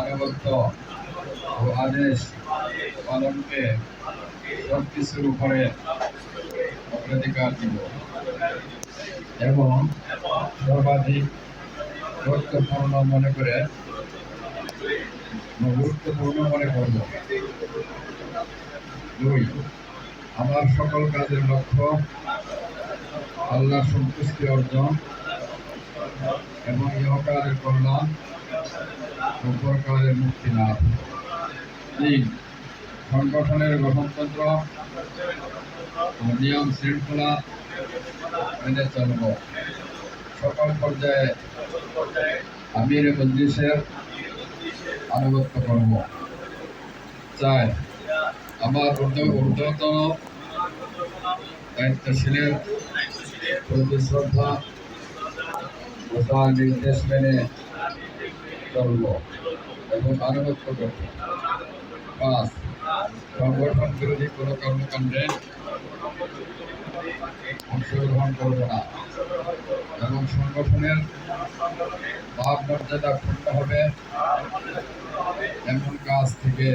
আনুগত্য ও আদেশ পালনকে সব কিছুর উপরে অগ্রাধিকার দিব। এবং সর্বাধিক গুরুত্বপূর্ণ মনে করে গুরুত্বপূর্ণ মনে করব। দুই, আমার সকল কাজের লক্ষ্য আল্লাহ সন্তুষ্টি অর্জন। এবং ইহকালের কল্যাণ ও পরকালের মুক্তি লাভ তিন, সংগঠনের গঠনতন্ত্র নিয়ম শৃঙ্খলা মেনে চলব। সকল পর্যায়ে আমির মজলিসের আনুগত্য করব। চার, আমার ঊর্ধ্ব ঊর্ধ্বতন দায়িত্বশীলের প্রতি শ্রদ্ধা ও নির্দেশ মেনে চলব এবং আনুগত্য করব পাঁচ সংগঠন বিরোধী কোনো কর্মকাণ্ডে অংশগ্রহণ করব না এবং সংগঠনের ভাব মর্যাদা ক্ষুণ্ণ হবে এমন কাজ থেকে